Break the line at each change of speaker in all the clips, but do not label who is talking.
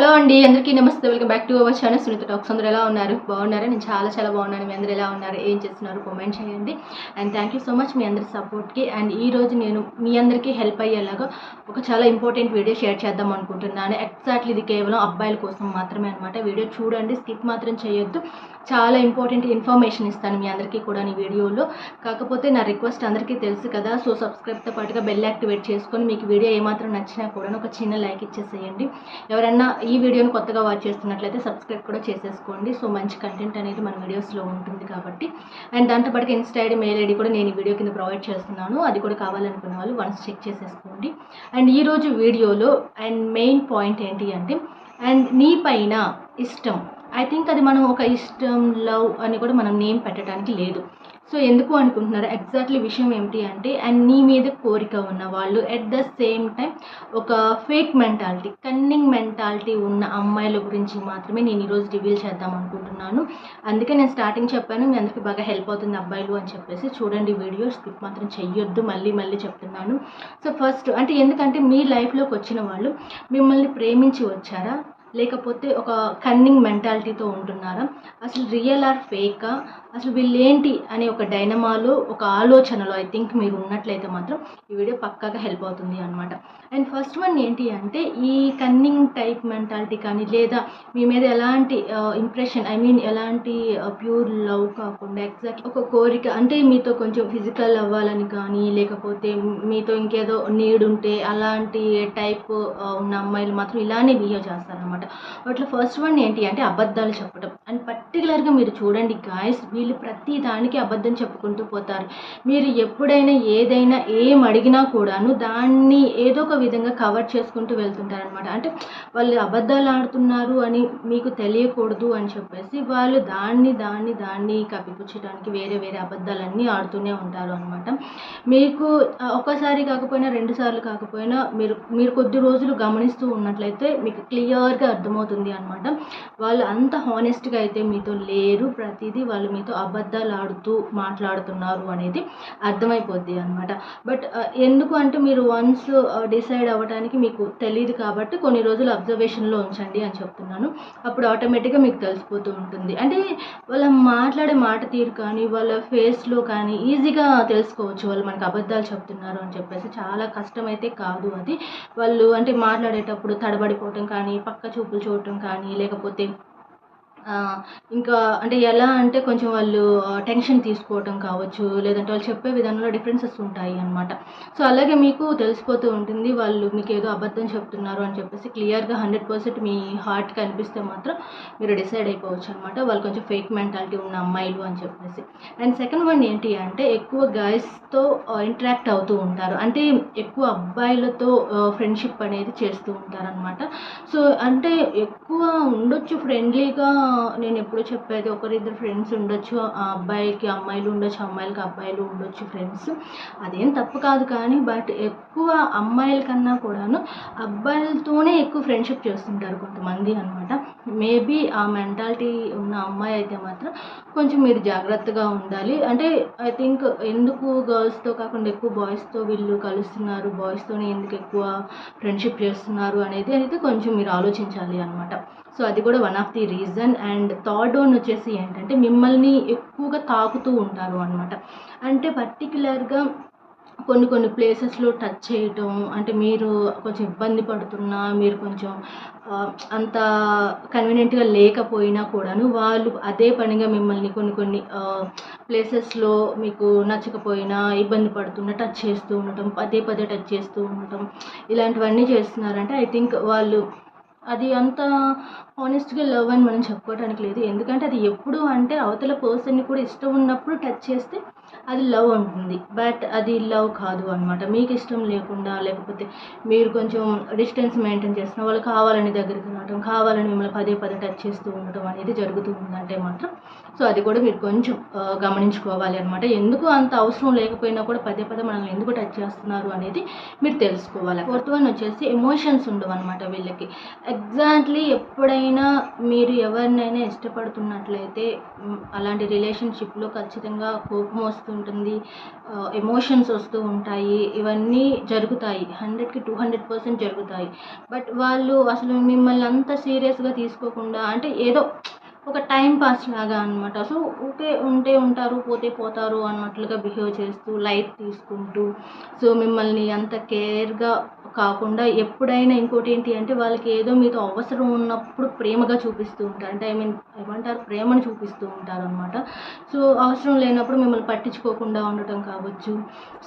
Hello అండి అందరికీ నమస్తే. Welcome back to our channel Sunitha talks అందరూ ఎలా ఉన్నారు? బాగున్నారా? నేను చాలా చాలా బాగున్నాను. మీ అందరూ ఎలా ఉన్నారు? ఏం చేస్తున్నారు? కామెంట్ చేయండి. And thank you so much మీ అందరి సపోర్ట్కి అండ్ ఈ రోజు నేను మీ అందరికీ హెల్ప్ అయ్యేలాగా ఒక చాలా ఇంపార్టెంట్ వీడియో షేర్ చేద్దాం అనుకుంటున్నాను. ఎగ్జాక్ట్లీ ఇది కేవలం అబ్బాయిల కోసం మాత్రమే అనమాట వీడియో చూడండి స్కిప్ మాత్రం చేయొద్దు. చాలా ఇంపార్టెంట్ ఇన్ఫర్మేషన్ ఇస్తాను మీ అందరికీ కూడా ఈ వీడియోలో కాకపోతే నా రిక్వెస్ట్ అందరికీ తెలుసు కదా. సో సబ్స్క్రైబ్తో పాటుగా బెల్ యాక్టివేట్ చేసుకొని మీకు వీడియో ఏమాత్రం నచ్చినా కూడా ఒక చిన్న లైక్ ఇచ్చేసేయండి. ఎవరన్నా ఈ ఈ వీడియోని కొత్తగా వాచ్ చేస్తున్నట్లయితే సబ్స్క్రైబ్ కూడా చేసేసుకోండి. సో మంచి కంటెంట్ అనేది మన వీడియోస్లో ఉంటుంది కాబట్టి. అండ్ దాంతో పాటుగా ఇన్స్టా ఐడి మెయిల్ ఐడి కూడా నేను ఈ వీడియో కింద ప్రొవైడ్ చేస్తున్నాను. అది కూడా కావాలనుకున్న వాళ్ళు వన్స్ చెక్ చేసేసుకోండి. అండ్ ఈరోజు వీడియోలో అండ్ మెయిన్ పాయింట్ ఏంటి అంటే అండ్ నీ పైన ఇష్టం. ఐ థింక్ అది మనం ఒక ఇష్టం లవ్ అని కూడా మనం నేమ్ పెట్టడానికి లేదు. సో ఎందుకు అనుకుంటున్నారు? ఎగ్జాక్ట్లీ విషయం ఏమిటి అంటే అండ్ నీ మీద కోరిక ఉన్న వాళ్ళు ఎట్ ద సేమ్ టైం ఒక ఫేక్ మెంటాలిటీ కన్నింగ్ మెంటాలిటీ ఉన్న అమ్మాయిల గురించి మాత్రమే నేను ఈరోజు రివీల్ చేద్దాం అనుకుంటున్నాను. అందుకే నేను స్టార్టింగ్ చెప్పాను మీ అందరికీ బాగా హెల్ప్ అవుతుంది అబ్బాయిలు అని చెప్పేసి. చూడండి వీడియో స్కిప్ మాత్రం చెయ్యొద్దు మళ్ళీ మళ్ళీ చెప్తున్నాను. సో ఫస్ట్ అంటే ఎందుకంటే మీ లైఫ్లోకి వచ్చిన వాళ్ళు మిమ్మల్ని ప్రేమించి వచ్చారా? లేకపోతే ఒక కన్నింగ్ మెంటాలిటీతో ఉంటున్నారా? అసలు రియల్ ఆర్ ఫేకా అసలు వీళ్ళేంటి అనే ఒక డైనమాలో ఒక ఆలోచనలో ఐ థింక్ మీరు ఉన్నట్లయితే మాత్రం ఈ వీడియో పక్కాగా హెల్ప్ అవుతుంది అనమాట అండ్ ఫస్ట్ వన్ ఏంటి అంటే ఈ కన్నింగ్ టైప్ మెంటాలిటీ కానీ లేదా మీ మీద ఎలాంటి ఇంప్రెషన్ ఐ మీన్ ఎలాంటి ప్యూర్ లవ్ కాకుండా ఎగ్జాక్ట్ ఒక కోరిక అంటే మీతో కొంచెం ఫిజికల్ అవ్వాలని కానీ లేకపోతే మీతో ఇంకేదో నీడ్ ఉంటే అలాంటి టైప్ ఉన్న అమ్మాయిలు మాత్రం ఇలానే బిహేవ్ చేస్తారనమాట వాటిలో ఫస్ట్ వన్ ఏంటి అంటే అబద్ధాలు చెప్పడం. అండ్ పర్టికులర్గా మీరు చూడండి గాయస్ వీళ్ళు ప్రతి దానికి అబద్ధం చెప్పుకుంటూ పోతారు. మీరు ఎప్పుడైనా ఏదైనా ఏం అడిగినా కూడాను దాన్ని ఏదో ఒక విధంగా కవర్ చేసుకుంటూ వెళ్తుంటారనమాట అంటే వాళ్ళు అబద్ధాలు ఆడుతున్నారు అని మీకు తెలియకూడదు అని చెప్పేసి వాళ్ళు దాన్ని దాన్ని దాన్ని కప్పిపుచ్చడానికి వేరే వేరే అబద్ధాలన్నీ ఆడుతూనే ఉంటారు అనమాట మీకు ఒకసారి కాకపోయినా రెండు సార్లు కాకపోయినా మీరు మీరు కొద్ది రోజులు గమనిస్తూ ఉన్నట్లయితే మీకు క్లియర్గా అర్థమవుతుంది అనమాట వాళ్ళు అంత హానెస్ట్గా అయితే మీతో లేరు. ప్రతిదీ వాళ్ళు మీతో అబద్ధాలు ఆడుతూ మాట్లాడుతున్నారు అనేది అర్థమైపోద్ది అనమాట బట్ uh, ఎందుకు అంటే మీరు వన్స్ డిసైడ్ uh, అవ్వడానికి మీకు తెలియదు కాబట్టి కొన్ని రోజులు అబ్జర్వేషన్లో ఉంచండి అని చెప్తున్నాను. అప్పుడు ఆటోమేటిక్గా మీకు తెలిసిపోతూ ఉంటుంది. అంటే వాళ్ళ మాట్లాడే మాట తీరు కానీ వాళ్ళ ఫేస్లో కానీ ఈజీగా తెలుసుకోవచ్చు వాళ్ళు మనకు అబద్ధాలు చెప్తున్నారు అని చెప్పేసి. చాలా కష్టమైతే కాదు అది. వాళ్ళు అంటే మాట్లాడేటప్పుడు తడబడిపోవటం కానీ పక్క చూపులు చూడటం కానీ లేకపోతే ఇంకా అంటే ఎలా అంటే కొంచెం వాళ్ళు టెన్షన్ తీసుకోవటం కావచ్చు లేదంటే వాళ్ళు చెప్పే విధానంలో డిఫరెన్సెస్ ఉంటాయి అనమాట సో అలాగే మీకు తెలిసిపోతూ ఉంటుంది వాళ్ళు మీకు ఏదో అబద్ధం చెప్తున్నారు అని చెప్పేసి క్లియర్గా హండ్రెడ్ పర్సెంట్ మీ హార్ట్ కనిపిస్తే మాత్రం మీరు డిసైడ్ అయిపోవచ్చు అనమాట వాళ్ళు కొంచెం ఫేక్ మెంటాలిటీ ఉన్న అమ్మాయిలు అని చెప్పేసి. అండ్ సెకండ్ వన్ ఏంటి అంటే ఎక్కువ గాయస్తో ఇంటరాక్ట్ అవుతూ ఉంటారు. అంటే ఎక్కువ అబ్బాయిలతో ఫ్రెండ్షిప్ అనేది చేస్తూ ఉంటారనమాట సో అంటే ఎక్కువ ఉండొచ్చు ఫ్రెండ్లీగా నేను ఎప్పుడు చెప్పేది ఒకరిద్దరు ఫ్రెండ్స్ ఉండొచ్చు ఆ అబ్బాయికి అమ్మాయిలు ఉండొచ్చు అమ్మాయిలకి అబ్బాయిలు ఉండొచ్చు ఫ్రెండ్స్ అదేం తప్పు కాదు కానీ బట్ ఎక్కువ అమ్మాయిల కన్నా కూడాను అబ్బాయిలతోనే ఎక్కువ ఫ్రెండ్షిప్ చేస్తుంటారు కొంతమంది అనమాట మేబీ ఆ మెంటాలిటీ ఉన్న అమ్మాయి అయితే మాత్రం కొంచెం మీరు జాగ్రత్తగా ఉండాలి. అంటే ఐ థింక్ ఎందుకు గర్ల్స్తో కాకుండా ఎక్కువ బాయ్స్తో వీళ్ళు కలుస్తున్నారు బాయ్స్తోనే ఎందుకు ఎక్కువ ఫ్రెండ్షిప్ చేస్తున్నారు అనేది అయితే కొంచెం మీరు ఆలోచించాలి అనమాట సో అది కూడా one of the reason and third one వచ్చేసి ఏంటంటే మిమ్మల్ని ఎక్కువగా తాకుతూ ఉంటారు అనమాట అంటే పర్టికులర్గా కొన్ని కొన్ని ప్లేసెస్లో టచ్ చేయటం అంటే మీరు కొంచెం ఇబ్బంది పడుతున్నా మీరు కొంచెం అంత కన్వీనియంట్గా లేకపోయినా కూడాను వాళ్ళు అదే పనిగా మిమ్మల్ని కొన్ని కొన్ని ప్లేసెస్లో మీకు నచ్చకపోయినా ఇబ్బంది పడుతున్నా టచ్ చేస్తూ ఉండటం పదే పదే టచ్ చేస్తూ ఉండటం ఇలాంటివన్నీ చేస్తున్నారంటే ఐ థింక్ వాళ్ళు అది అంత హానెస్ట్గా లవ్ అని మనం చెప్పుకోవడానికి లేదు. ఎందుకంటే అది ఎప్పుడు అంటే అవతల పర్సన్ని కూడా ఇష్టం ఉన్నప్పుడు టచ్ చేస్తే అది లవ్ ఉంటుంది బట్ అది లవ్ కాదు అనమాట మీకు ఇష్టం లేకుండా లేకపోతే మీరు కొంచెం డిస్టెన్స్ మెయింటైన్ చేస్తున్న వాళ్ళు కావాలని దగ్గరికి రావడం కావాలని మిమ్మల్ని పదే పదే టచ్ చేస్తూ ఉండటం అనేది జరుగుతూ ఉందంటే మాత్రం సో అది కూడా మీరు కొంచెం గమనించుకోవాలి అనమాట ఎందుకు అంత అవసరం లేకపోయినా కూడా పదే పదే మనల్ని ఎందుకు టచ్ చేస్తున్నారు అనేది మీరు తెలుసుకోవాలి. ఫోర్త్ వన్ వచ్చేసి ఎమోషన్స్ ఉండవు అనమాట వీళ్ళకి. ఎగ్జాక్ట్లీ ఎప్పుడైనా మీరు ఎవరినైనా ఇష్టపడుతున్నట్లయితే అలాంటి రిలేషన్షిప్లో ఖచ్చితంగా కోపం వస్తూ ఉంటుంది ఎమోషన్స్ వస్తూ ఉంటాయి. ఇవన్నీ జరుగుతాయి. హండ్రెడ్కి టూ హండ్రెడ్ పర్సెంట్ జరుగుతాయి. బట్ వాళ్ళు అసలు మిమ్మల్ని అంత సీరియస్గా తీసుకోకుండా అంటే ఏదో ఒక టైం పాస్ లాగా అనమాట సో ఊకే ఉంటే ఉంటారు పోతే పోతారు అన్నట్లుగా బిహేవ్ చేస్తూ లైట్ తీసుకుంటూ సో మిమ్మల్ని అంత కేర్గా కాకుండా ఎప్పుడైనా ఇంకోటి ఏంటి అంటే వాళ్ళకి ఏదో మీతో అవసరం ఉన్నప్పుడు ప్రేమగా చూపిస్తూ ఉంటారు. అంటే ఐ మీన్ ఏమంటారు? ప్రేమను చూపిస్తూ ఉంటారు అనమాట సో అవసరం లేనప్పుడు మిమ్మల్ని పట్టించుకోకుండా ఉండటం కావచ్చు.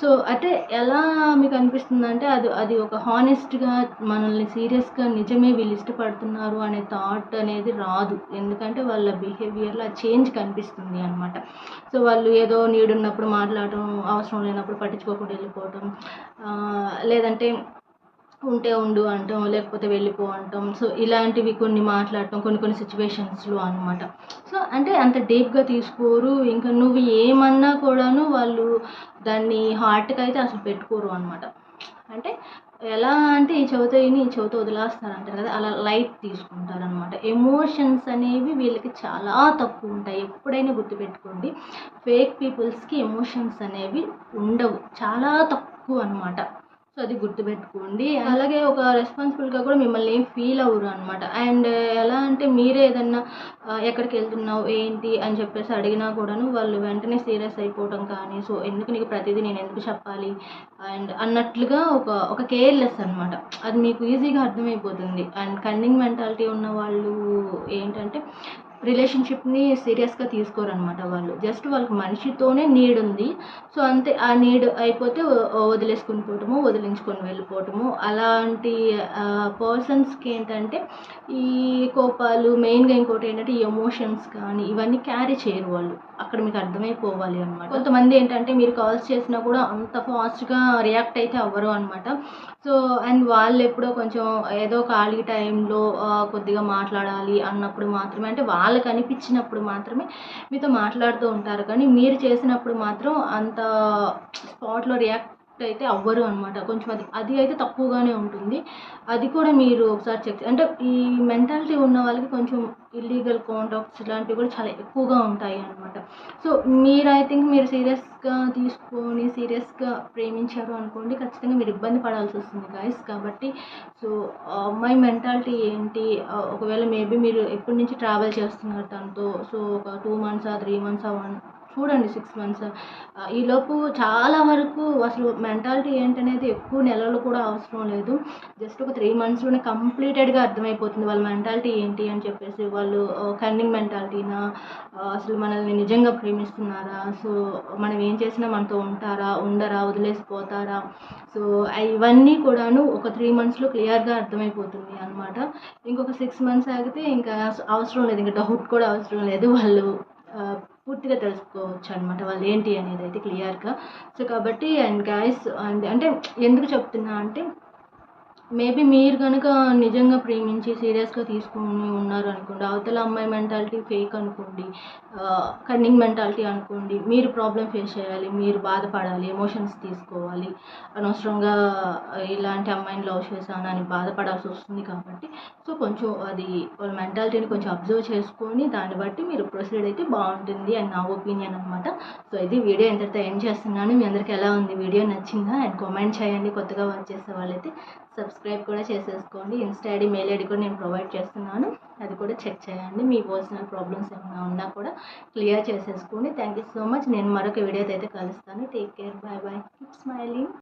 సో అంటే ఎలా మీకు అనిపిస్తుంది అంటే అది అది ఒక హానెస్ట్గా మనల్ని సీరియస్గా నిజమే వీళ్ళు ఇష్టపడుతున్నారు అనే థాట్ అనేది రాదు. ఎందుకంటే వాళ్ళ బిహేవియర్లో ఆ చేంజ్ కనిపిస్తుంది అనమాట సో వాళ్ళు ఏదో నీడున్నప్పుడు మాట్లాడటం అవసరం లేనప్పుడు పట్టించుకోకుండా వెళ్ళిపోవటం లేదంటే ఉంటే ఉండు అంటాం లేకపోతే వెళ్ళిపో అంటాం. సో ఇలాంటివి కొన్ని మాట్లాడటం కొన్ని కొన్ని సిచ్యువేషన్స్లో అనమాట సో అంటే అంత డీప్గా తీసుకోరు. ఇంకా నువ్వు ఏమన్నా కూడాను వాళ్ళు దాన్ని హార్ట్కి అయితే అసలు పెట్టుకోరు అనమాట అంటే ఎలా అంటే ఈ చెవితో విని ఈ చెవితో వదిలేస్తారు అంటారు కదా అలా లైట్ తీసుకుంటారు అనమాట ఎమోషన్స్ అనేవి వీళ్ళకి చాలా తక్కువ ఉంటాయి. ఎప్పుడైనా గుర్తుపెట్టుకోండి ఫేక్ పీపుల్స్కి ఎమోషన్స్ అనేవి ఉండవు. చాలా తక్కువ అనమాట సో అది గుర్తుపెట్టుకోండి. అలాగే ఒక రెస్పాన్సిబుల్గా కూడా మిమ్మల్ని ఏం ఫీల్ అవ్వరు అనమాట అండ్ ఎలా అంటే మీరే ఏదన్నా ఎక్కడికి వెళ్తున్నావు ఏంటి అని చెప్పేసి అడిగినా కూడాను వాళ్ళు వెంటనే సీరియస్ అయిపోవడం కానీ సో ఎందుకు నీకు ప్రతిదీ నేను ఎందుకు చెప్పాలి? అండ్ అన్నట్లుగా ఒక ఒక కేర్లెస్ అనమాట అది మీకు ఈజీగా అర్థమైపోతుంది. అండ్ కన్నింగ్ మెంటాలిటీ ఉన్న వాళ్ళు ఏంటంటే రిలేషన్షిప్ని సీరియస్గా తీసుకోరనమాట వాళ్ళు. జస్ట్ వాళ్ళకి మనిషితోనే నీడ్ ఉంది. సో అంతే ఆ నీడ్ అయిపోతే వదిలేసుకుని పోవటము వదిలించుకొని వెళ్ళిపోవటము. అలాంటి పర్సన్స్కి ఏంటంటే ఈ కోపాలు మెయిన్గా ఇంకోటి ఏంటంటే ఎమోషన్స్ కానీ ఇవన్నీ క్యారీ చేయరు వాళ్ళు. అక్కడ మీకు అర్థమైపోవాలి అనమాట కొంతమంది ఏంటంటే మీరు కాల్స్ చేసినా కూడా అంత ఫాస్ట్గా రియాక్ట్ అయితే అవ్వరు అనమాట సో అండ్ వాళ్ళు ఎప్పుడో కొంచెం ఏదో ఖాళీ టైంలో కొద్దిగా మాట్లాడాలి అన్నప్పుడు మాత్రమే. అంటే వాళ్ళకి అనిపించినప్పుడు మాత్రమే మీతో మాట్లాడుతూ ఉంటారు. కానీ మీరు చేసినప్పుడు మాత్రం అంత స్పాట్లో రియాక్ట్ అయితే అవ్వరు అనమాట కొంచెం అది అది అయితే తక్కువగానే ఉంటుంది. అది కూడా మీరు ఒకసారి చెక్ అంటే ఈ మెంటాలిటీ ఉన్న వాళ్ళకి కొంచెం ఇల్లీగల్ కాంటాక్ట్స్ ఇలాంటివి కూడా చాలా ఎక్కువగా ఉంటాయి అనమాట సో మీరు ఐ థింక్ మీరు సీరియస్గా తీసుకొని సీరియస్గా ప్రేమించారు అనుకోండి ఖచ్చితంగా మీరు ఇబ్బంది పడాల్సి వస్తుంది గాయస్ కాబట్టి సో అమ్మాయి మెంటాలిటీ ఏంటి? ఒకవేళ మేబీ మీరు ఎప్పటి నుంచి ట్రావెల్ చేస్తున్నారు తనతో? సో ఒక టూ మంత్సా త్రీ మంత్సా వన్ చూడండి సిక్స్ మంత్స్. ఈలోపు చాలా వరకు అసలు మెంటాలిటీ ఏంటనేది ఎక్కువ నెలలు కూడా అవసరం లేదు. జస్ట్ ఒక త్రీ మంత్స్లోనే కంప్లీటెడ్గా అర్థమైపోతుంది వాళ్ళ మెంటాలిటీ ఏంటి అని చెప్పేసి. వాళ్ళు కన్నింగ్ మెంటాలిటీనా? అసలు మనల్ని నిజంగా ప్రేమిస్తున్నారా? సో మనం ఏం చేసినా మనతో ఉంటారా? ఉండరా? వదిలేసిపోతారా? సో ఇవన్నీ కూడాను ఒక త్రీ మంత్స్లో క్లియర్గా అర్థమైపోతుంది అనమాట ఇంకొక సిక్స్ మంత్స్ ఆగితే ఇంకా అవసరం లేదు. ఇంకా డౌట్ కూడా అవసరం లేదు. వాళ్ళు పూర్తిగా తెలుసుకోవచ్చు అనమాట వాళ్ళు ఏంటి అనేది అయితే క్లియర్గా సో కాబట్టి అండ్ గ్యాస్ అండ్ అంటే ఎందుకు చెప్తున్నా అంటే మేబీ మీరు కనుక నిజంగా ప్రేమించి సీరియస్గా తీసుకుని ఉన్నారు అనుకోండి అవతల అమ్మాయి మెంటాలిటీ ఫేక్ అనుకోండి కన్నింగ్ మెంటాలిటీ అనుకోండి మీరు ప్రాబ్లం ఫేస్ చేయాలి మీరు బాధపడాలి ఎమోషన్స్ తీసుకోవాలి. అనవసరంగా ఇలాంటి అమ్మాయిని లవ్ చేశాను అని బాధపడాల్సి వస్తుంది కాబట్టి సో కొంచెం అది వాళ్ళ మెంటాలిటీని కొంచెం అబ్జర్వ్ చేసుకొని దాన్ని బట్టి మీరు ప్రొసీడ్ అయితే బాగుంటుంది అని నా ఒపీనియన్ అనమాట సో ఇది వీడియో ఎంతటితో ఎండ్ చేస్తున్నాను. మీ అందరికి ఎలా ఉంది? వీడియో నచ్చిందా? అండ్ కామెంట్ చేయండి. కొత్తగా వాచ్ చేసే వాళ్ళైతే సబ్స్క్రైబ్ కూడా చేసేసుకోండి. ఇన్స్టా ఐడి మెయిల్ ఐడి కూడా నేను ప్రొవైడ్ చేస్తున్నాను. అది కూడా చెక్ చేయండి. మీ పర్సనల్ ప్రాబ్లమ్స్ ఏమైనా ఉన్నా కూడా క్లియర్ చేసేసుకోండి. థ్యాంక్ యూ సో మచ్ నేను మరొక వీడియోతో అయితే కలుస్తాను. Take care bye bye keep smiling